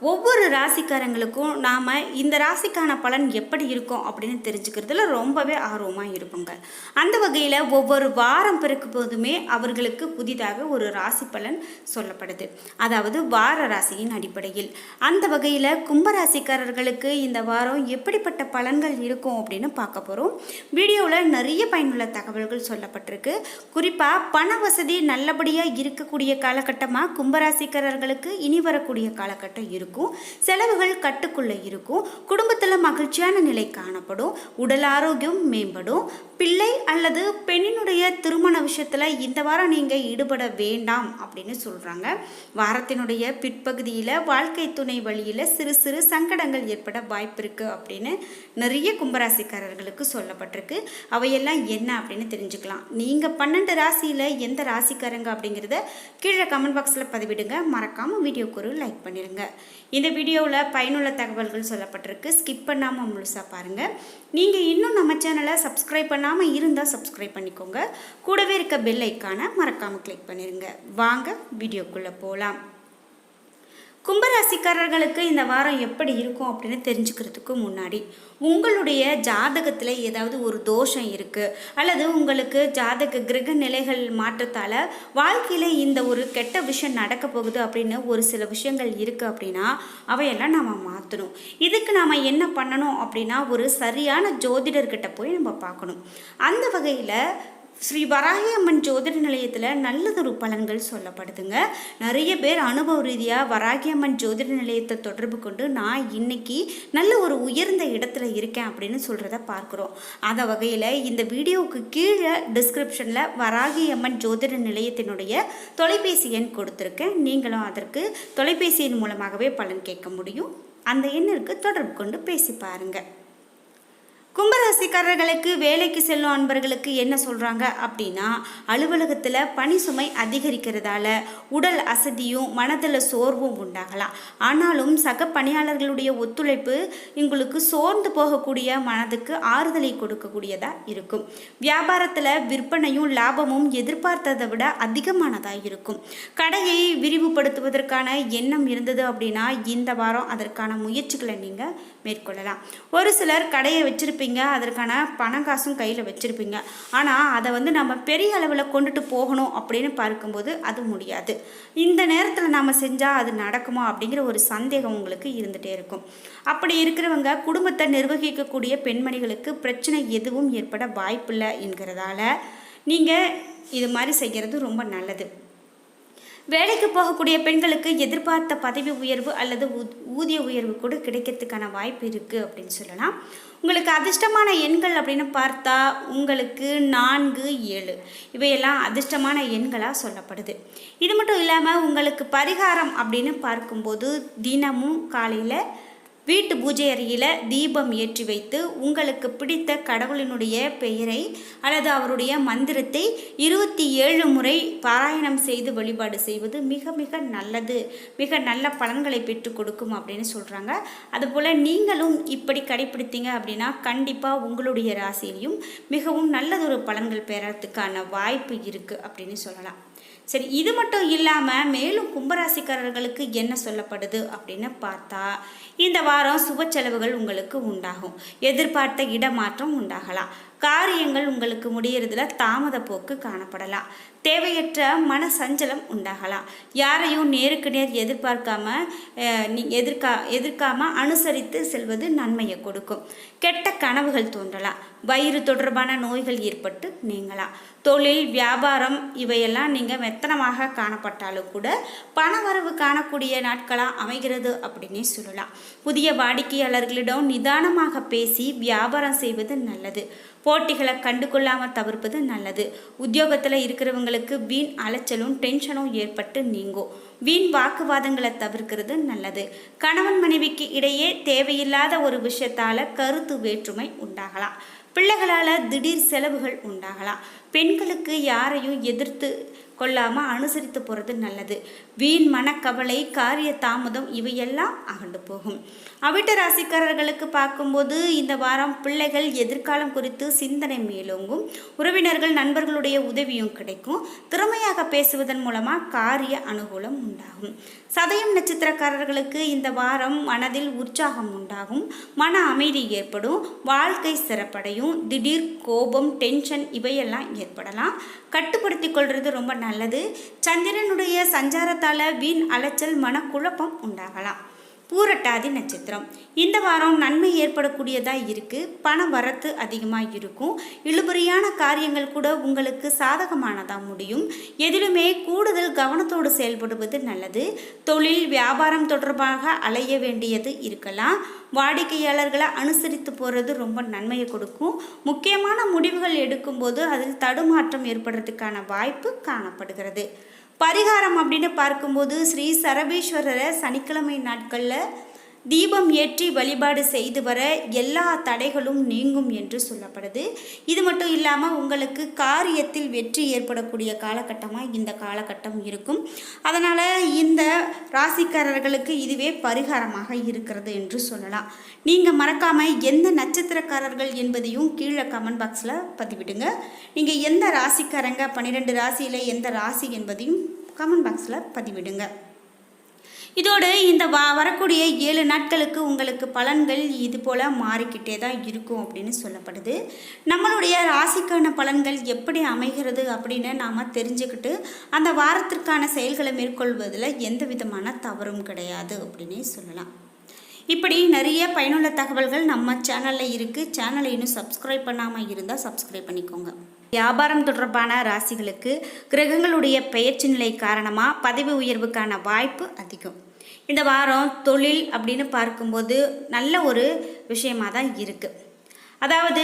ஒவ்வொரு ராசிக்காரங்களுக்கும் நாம் இந்த ராசிக்கான பலன் எப்படி இருக்கும் அப்படின்னு தெரிஞ்சுக்கிறதுல ரொம்பவே ஆர்வமாக இருப்போங்க. அந்த வகையில் ஒவ்வொரு வாரம் பிறக்கும் போதுமே அவர்களுக்கு புதிதாக ஒரு ராசி பலன் சொல்லப்படுது. அதாவது வார ராசியின் அடிப்படையில். அந்த வகையில் கும்பராசிக்காரர்களுக்கு இந்த வாரம் எப்படிப்பட்ட பலன்கள் இருக்கும் அப்படின்னு பார்க்க போகிறோம் வீடியோவில் நிறைய பயனுள்ள தகவல்கள் சொல்லப்பட்டிருக்கு. குறிப்பாக பண வசதி நல்லபடியாக இருக்கக்கூடிய காலகட்டமாக கும்பராசிக்காரர்களுக்கு இனி வரக்கூடிய காலகட்டம் இருக்கும். செலவுகள் கட்டுக்குள்ளே இருக்கும். குடும்பத்தில் மகிழ்ச்சியான நிலை காணப்படும். உடல் ஆரோக்கியம் மேம்படும். பிள்ளை அல்லது பெண்ணினுடைய திருமண விஷயத்தில் இந்த வாரம் நீங்கள் ஈடுபட வேண்டாம் அப்படின்னு சொல்கிறாங்க வாரத்தினுடைய பிற்பகுதியில் வாழ்க்கை துணை வழியில் சிறு சிறு சங்கடங்கள் ஏற்பட வாய்ப்பு இருக்குது அப்படின்னு நிறைய கும்பராசிக்காரர்களுக்கு சொல்லப்பட்டிருக்கு. அவையெல்லாம் என்ன அப்படின்னு தெரிஞ்சுக்கலாம். நீங்கள் பன்னெண்டு ராசியில் எந்த ராசிக்காரங்க அப்படிங்கிறத கீழே கமெண்ட் பாக்ஸில் பதிவிடுங்க. மறக்காமல் வீடியோக்கு ஒரு லைக் பண்ணிடுங்க இந்த வீடியோவில் பயனுள்ள தகவல்கள் சொல்லப்பட்டிருக்கு. ஸ்கிப் பண்ணாமல் முழுசாக பாருங்கள் நீங்கள் இன்னும் நம்ம சேனலை சப்ஸ்கிரைப் பண்ணாமல் இருந்தால் சப்ஸ்கிரைப் பண்ணிக்கோங்க. கூடவே இருக்க பெல் ஐக்கானை மறக்காமல் கிளிக் பண்ணிடுங்க வாங்க வீடியோக்குள்ளே போகலாம் கும்பராசிக்காரர்களுக்கு இந்த வாரம் எப்படி இருக்கும் அப்படின்னு தெரிஞ்சுக்கிறதுக்கு முன்னாடி உங்களுடைய ஜாதகத்தில் ஏதாவது ஒரு தோஷம் இருக்குது அல்லது உங்களுக்கு ஜாதக கிரக நிலைகள் மாற்றத்தால் வாழ்க்கையில் இந்த ஒரு கெட்ட விஷயம் நடக்க போகுது அப்படின்னு ஒரு சில விஷயங்கள் இருக்குது அப்படின்னா அவையெல்லாம் நாம் மாற்றணும் இதுக்கு நாம் என்ன பண்ணணும் அப்படின்னா ஒரு சரியான ஜோதிடர்கிட்ட போய் நம்ம பார்க்கணும். அந்த வகையில் ஸ்ரீ வராகி அம்மன் ஜோதிட நிலையத்தில் நல்லதொரு பலன்கள் சொல்லப்படுதுங்க. நிறைய பேர் அனுபவ ரீதியாக வராகியம்மன் ஜோதிட நிலையத்தை தொடர்பு கொண்டு நான் இன்னைக்கு நல்ல ஒரு உயர்ந்த இடத்துல இருக்கேன் அப்படின்னு சொல்கிறத பார்க்குறோம். அந்த வகையில் இந்த வீடியோவுக்கு கீழே டிஸ்கிரிப்ஷனில் வராகியம்மன் ஜோதிட நிலையத்தினுடைய தொலைபேசி எண் கொடுத்துருக்கேன். நீங்களும் அதற்கு தொலைபேசியின் மூலமாகவே பலன் கேட்க முடியும். அந்த எண்ணிற்கு தொடர்பு கொண்டு பேசி பாருங்கள் கும்பராசிக்காரர்களுக்கு வேலைக்கு செல்லும் அன்பர்களுக்கு என்ன சொல்கிறாங்க அப்படின்னா அலுவலகத்தில் பணி சுமை அதிகரிக்கிறதால உடல் அசதியும் மனதில் சோர்வும் உண்டாகலாம். ஆனாலும் சக பணியாளர்களுடைய ஒத்துழைப்பு உங்களுக்கு சோர்ந்து போகக்கூடிய மனதுக்கு ஆறுதலை கொடுக்கக்கூடியதாக இருக்கும். வியாபாரத்தில் விற்பனையும் லாபமும் எதிர்பார்த்ததை விட அதிகமானதாக இருக்கும். கடையை விரிவுபடுத்துவதற்கான எண்ணம் இருந்தது அப்படின்னா இந்த வாரம் அதற்கான முயற்சிகளை நீங்கள் மேற்கொள்ளலாம். ஒரு சிலர் கடையை வச்சுருப்பீங்க அதற்கான பணம் காசும் கையில் வச்சுருப்பீங்க. ஆனால் அதை வந்து நம்ம பெரிய அளவில் கொண்டுட்டு போகணும் அப்படின்னு பார்க்கும்போது அது முடியாது. இந்த நேரத்தில் நாம் செஞ்சால் அது நடக்குமா அப்படிங்கிற ஒரு சந்தேகம் உங்களுக்கு இருந்துகிட்டே இருக்கும். அப்படி இருக்கிறவங்க குடும்பத்தை நிர்வகிக்கக்கூடிய பெண்மணிகளுக்கு பிரச்சனை எதுவும் ஏற்பட வாய்ப்பில்லை என்கிறதால நீங்கள் இது மாதிரி செய்கிறது ரொம்ப நல்லது. வேலைக்கு போகக்கூடிய பெண்களுக்கு எதிர்பார்த்த பதவி உயர்வு அல்லது ஊ- ஊதிய உயர்வு கூட கிடைக்கிறதுக்கான வாய்ப்பு இருக்குது அப்படின்னு சொல்லலாம். உங்களுக்கு அதிர்ஷ்டமான எண்கள் அப்படின்னு பார்த்தா உங்களுக்கு நான்கு ஏழு. இவையெல்லாம் அதிர்ஷ்டமான எண்களாக சொல்லப்படுது. இது மட்டும் இல்லாமல் உங்களுக்கு பரிகாரம் அப்படின்னு பார்க்கும்போது தினமும் காலையில் வீட்டு பூஜை அறையில் தீபம் ஏற்றி வைத்து உங்களுக்கு பிடித்த கடவுளினுடைய பெயரை அல்லது அவருடைய மந்திரத்தை இருபத்தி ஏழு முறை பாராயணம் செய்து வழிபாடு செய்வது மிக மிக நல்லது. மிக நல்ல பலன்களை பெற்று கொடுக்கும் அப்படின்னு சொல்கிறாங்க அதுபோல் நீங்களும் இப்படி கடைப்பிடித்தீங்க அப்படின்னா கண்டிப்பாக உங்களுடைய ராசியிலையும் மிகவும் நல்லதொரு பலன்கள் பெறத்துக்கான வாய்ப்பு இருக்குது அப்படின்னு சொல்லலாம். சரி இது மட்டும் இல்லாமல் மேலும் கும்பராசிக்காரர்களுக்கு என்ன சொல்லப்படுது அப்படின்னு பார்த்தா இந்த வாரம் சுப செலவுகள் உங்களுக்கு உண்டாகும். எதிர்பார்த்த இடமாற்றம் உண்டாகலாம். காரியங்கள் உங்களுக்கு முடியறதுல தாமத போக்கு காணப்படலாம். தேவையற்ற மன சஞ்சலம் உண்டாகலாம். யாரையும் நேருக்கு நேர் எதிர்பார்க்காம நீ எதிர்க்கா எதிர்க்காம அனுசரித்து செல்வது நன்மையை கொடுக்கும். கெட்ட கனவுகள் தோன்றலாம். வயிறு தொடர்பான நோய்கள் ஏற்பட்டு நீங்கலாம். தொழில் வியாபாரம் இவையெல்லாம் நீங்கள் மெத்தனமாக காணப்பட்டாலும் கூட பணவரவு காணக்கூடிய நாட்களாக அமைகிறது அப்படின்னே சொல்லலாம். புதிய வாடிக்கையாளர்களிடம் நிதானமாக பேசி வியாபாரம் செய்வது நல்லது. போட்டிகளை கண்டுகொள்ளாமல் தவிர்ப்பது நல்லது. உத்தியோகத்தில் உங்களுக்கு வீண் அலைச்சலும் டென்ஷனும் ஏற்பட்டு நீங்கும் வீண் வாக்குவாதங்களை தவிர்க்கிறது நல்லது. கணவன் மனைவிக்கு இடையே தேவையில்லாத ஒரு விஷயத்தால கருத்து வேற்றுமை உண்டாகலாம். பிள்ளைகளால் திடீர் செலவுகள் உண்டாகலாம். பெண்களுக்கு யாரையும் எதிர்த்து கொள்ளாமல் அனுசரித்து போகிறது நல்லது. வீண் மனக்கவலை காரிய தாமதம் இவையெல்லாம் அகண்டு போகும். அவிட்ட ராசிக்காரர்களுக்கு பார்க்கும்போது இந்த வாரம் பிள்ளைகள் எதிர்காலம் குறித்து சிந்தனை மேலோங்கும். உறவினர்கள் நண்பர்களுடைய உதவியும் கிடைக்கும். திறமையாக பேசுவதன் மூலமாக காரிய அனுகூலம் உண்டாகும். சதயம் நட்சத்திரக்காரர்களுக்கு இந்த வாரம் மனதில் உற்சாகம் உண்டாகும். மன அமைதி ஏற்படும். வாழ்க்கை சிறப்படையும். திடீர் கோபம் டென்ஷன் இவையெல்லாம் ஏற்படலாம். கட்டுப்படுத்தி கொள்வது ரொம்ப நல்லது. சந்திரனுடைய சஞ்சாரத்தால் வீண் அலைச்சல் மனக்குழப்பம் உண்டாகலாம். பூரட்டாதி நட்சத்திரம். இந்த வாரம் நன்மை ஏற்படக்கூடியதாக இருக்குது பண வரத்து அதிகமாக இருக்கும். இழுபறியான காரியங்கள் கூட உங்களுக்கு சாதகமானதாக முடியும். எதிலுமே கூடுதல் கவனத்தோடு செயல்படுவது நல்லது. தொழில் வியாபாரம் தொடர்பாக அலைய வேண்டியது இருக்கலாம். வாடிக்கையாளர்களை அனுசரித்து போகிறது ரொம்ப நன்மையை கொடுக்கும். முக்கியமான முடிவுகள் எடுக்கும்போது அதில் தடுமாற்றம் ஏற்படுறதுக்கான வாய்ப்பு காணப்படுகிறது. பரிகாரம் அப்படின்னு பார்க்கும்போது ஸ்ரீ சரபேஸ்வரரை சனிக்கிழமை நாட்களில் தீபம் ஏற்றி வழிபாடு செய்து வர எல்லா தடைகளும் நீங்கும் என்று சொல்லப்படுது. இது மட்டும் இல்லாமல் உங்களுக்கு காரியத்தில் வெற்றி ஏற்படக்கூடிய காலகட்டமாக இந்த காலகட்டம் இருக்கும். அதனால் இந்த ராசிக்காரர்களுக்கு இதுவே பரிகாரமாக இருக்கிறது என்று சொல்லலாம். நீங்கள் மறக்காமல் எந்த நட்சத்திரக்காரர்கள் என்பதையும் கீழே கமெண்ட் பாக்ஸில் பதிவிடுங்க. நீங்கள் எந்த ராசிக்காரங்க? பன்னிரெண்டு ராசியில் எந்த ராசி என்பதையும் கமெண்ட் பாக்ஸில் பதிவிடுங்க. இதோடு இந்த வா வரக்கூடிய ஏழு நாட்களுக்கு உங்களுக்கு பலன்கள் இது போல் மாறிக்கிட்டே தான் இருக்கும் அப்படின்னு சொல்லப்படுது. நம்மளுடைய ராசிக்கான பலன்கள் எப்படி அமைகிறது அப்படின்னு நாம் தெரிஞ்சுக்கிட்டு அந்த வாரத்திற்கான செயல்களை மேற்கொள்வதில் எந்த விதமான தவறும் கிடையாது அப்படின்னே சொல்லலாம். இப்படி நிறைய பயனுள்ள தகவல்கள் நம்ம சேனலில் இருக்குது சேனலை இன்னும் சப்ஸ்கிரைப் பண்ணாமல் இருந்தால் சப்ஸ்கிரைப் பண்ணிக்கோங்க. வியாபாரம் தொடர்பான ராசிகளுக்கு கிரகங்களுடைய பெயர்ச்சி நிலை காரணமாக பதவி உயர்வுக்கான வாய்ப்பு அதிகம். இந்த வாரம் தொழில் அப்படின்னு பார்க்கும்போது நல்ல ஒரு விஷயமாக தான் இருக்குது அதாவது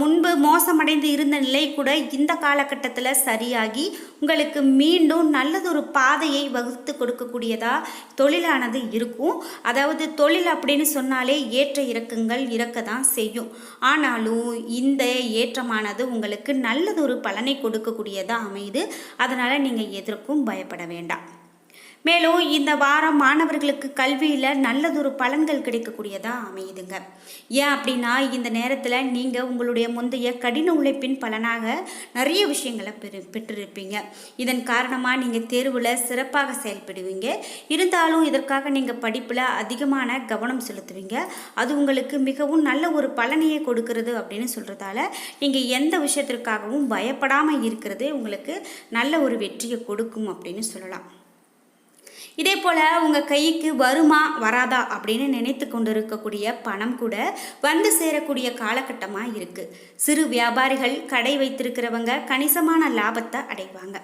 முன்பு மோசமடைந்து இருந்த நிலை கூட இந்த காலகட்டத்தில் சரியாகி உங்களுக்கு மீண்டும் நல்லதொரு பாதையை வகுத்து கொடுக்கக்கூடியதா தொழிலானது இருக்கும். அதாவது தொழில் அப்படின்னு சொன்னாலே ஏற்ற இறக்கங்கள் இறக்க தான் செய்யும். ஆனாலும் இந்த ஏற்றமானது உங்களுக்கு நல்லதொரு பலனை கொடுக்கக்கூடியதாக அமையுது. அதனால் நீங்கள் எதற்கும் பயப்பட வேண்டாம். மேலும் இந்த வாரம் மாணவர்களுக்கு கல்வியில் நல்லதொரு பலன்கள் கிடைக்கக்கூடியதாக அமையுதுங்க. ஏன் அப்படின்னா இந்த நேரத்தில் நீங்கள் உங்களுடைய முந்தைய கடின உழைப்பின் பலனாக நிறைய விஷயங்களை பெரு பெற்றிருப்பீங்க. இதன் காரணமாக நீங்கள் தேர்வில் சிறப்பாக செயல்படுவீங்க. இருந்தாலும் இதற்காக நீங்கள் படிப்பில் அதிகமான கவனம் செலுத்துவீங்க. அது உங்களுக்கு மிகவும் நல்ல ஒரு பலனையை கொடுக்கிறது அப்படின்னு சொல்கிறதால நீங்கள் எந்த விஷயத்திற்காகவும் பயப்படாமல் இருக்கிறதே உங்களுக்கு நல்ல ஒரு வெற்றியை கொடுக்கும் அப்படின்னு சொல்லலாம். இதே போல் உங்கள் கைக்கு வருமா வராதா அப்படின்னு நினைத்து கொண்டு இருக்கக்கூடிய பணம் கூட வந்து சேரக்கூடிய காலகட்டமாக இருக்குது சிறு வியாபாரிகள் கடை வைத்திருக்கிறவங்க கணிசமான லாபத்தை அடைவாங்க.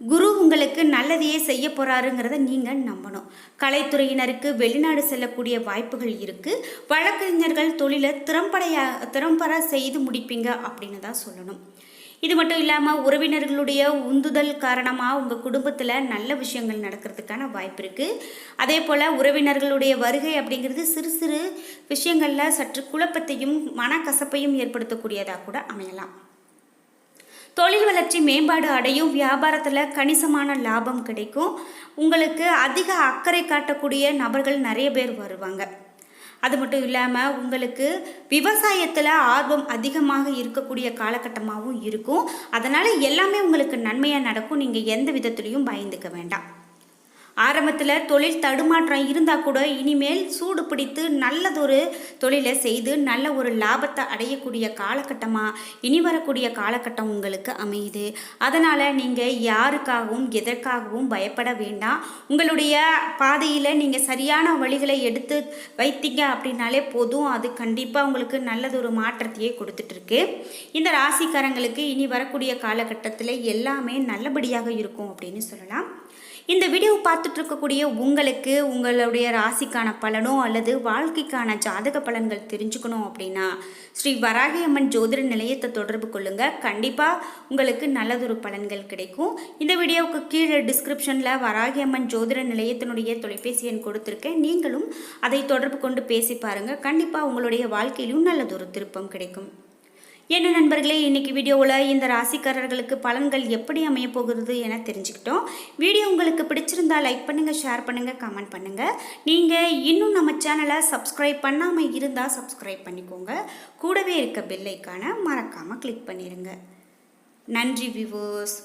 குரு உங்களுக்கு நல்லதையே செய்ய போகிறாருங்கிறத நீங்கள் நம்பணும். கலைத்துறையினருக்கு வெளிநாடு செல்லக்கூடிய வாய்ப்புகள் இருக்குது வழக்கறிஞர்கள் தொழிலை திறம்படையா திறம்பட செய்து முடிப்பீங்க அப்படின்னு தான் சொல்லணும். இது மட்டும் இல்லாமல் உறவினர்களுடைய உந்துதல் காரணமாக உங்கள் குடும்பத்தில் நல்ல விஷயங்கள் நடக்கிறதுக்கான வாய்ப்பு இருக்குது அதே போல் உறவினர்களுடைய வருகை அப்படிங்கிறது சிறு சிறு விஷயங்களில் சற்று குழப்பத்தையும் மனக்கசப்பையும் ஏற்படுத்தக்கூடியதாக கூட அமையலாம். தொழில் வளர்ச்சி மேம்பாடு அடையும் வியாபாரத்தில் கணிசமான லாபம் கிடைக்கும். உங்களுக்கு அதிக அக்கறை காட்டக்கூடிய நபர்கள் நிறைய பேர் வருவாங்க. அது மட்டும் இல்லாமல் உங்களுக்கு விவசாயத்தில் ஆர்வம் அதிகமாக இருக்கக்கூடிய காலகட்டமாகவும் இருக்கும். அதனால் எல்லாமே உங்களுக்கு நன்மையாக நடக்கும். நீங்கள் எந்த விதத்துலையும் பயந்துக்க வேண்டாம். ஆரம்பத்தில் தொழில் தடுமாற்றம் இருந்தால் கூட இனிமேல் சூடு பிடித்து நல்லதொரு தொழிலை செய்து நல்ல ஒரு லாபத்தை அடையக்கூடிய காலகட்டமாக இனி வரக்கூடிய காலகட்டம் உங்களுக்கு அமையுது. அதனால் நீங்கள் யாருக்காகவும் எதற்காகவும் பயப்பட வேண்டாம். உங்களுடைய பாதையில் நீங்கள் சரியான வழிகளை எடுத்து வைத்தீங்க அப்படின்னாலே போதும். அது கண்டிப்பாக உங்களுக்கு நல்லதொரு மாற்றத்தையே கொடுத்துட்ருக்கு. இந்த ராசிக்காரங்களுக்கு இனி வரக்கூடிய காலகட்டத்தில் எல்லாமே நல்லபடியாக இருக்கும் அப்படின்னு சொல்லலாம். இந்த வீடியோ பார்த்துட்டு இருக்கக்கூடிய உங்களுக்கு உங்களுடைய ராசிக்கான பலனோ அல்லது வாழ்க்கைக்கான ஜாதக பலன்கள் தெரிஞ்சுக்கணும் அப்படின்னா ஸ்ரீ வராகி அம்மன் ஜோதிட நிலையத்தை தொடர்பு கொள்ளுங்க. கண்டிப்பாக உங்களுக்கு நல்லதொரு பலன்கள் கிடைக்கும். இந்த வீடியோவுக்கு கீழே டிஸ்கிரிப்ஷனில் வராகி அம்மன் ஜோதிட நிலையத்தினுடைய தொலைபேசி எண் கொடுத்துருக்கேன். நீங்களும் அதை தொடர்பு கொண்டு பேசி பாருங்கள் கண்டிப்பாக உங்களுடைய வாழ்க்கையிலும் நல்லதொரு திருப்பம் கிடைக்கும். என்ன நண்பர்களே இன்றைக்கி வீடியோவில் இந்த ராசிக்காரர்களுக்கு பலன்கள் எப்படி அமைய போகிறது என தெரிஞ்சுக்கிட்டோம். வீடியோ உங்களுக்கு பிடிச்சிருந்தா லைக் பண்ணுங்கள் ஷேர் பண்ணுங்கள் கமெண்ட் பண்ணுங்கள் நீங்கள் இன்னும் நம்ம சேனலை சப்ஸ்கிரைப் பண்ணாமல் இருந்தால் சப்ஸ்கிரைப் பண்ணிக்கோங்க. கூடவே இருக்க பெல்லைக்கான மறக்காமல் கிளிக் பண்ணிடுங்க நன்றி விவோஸ்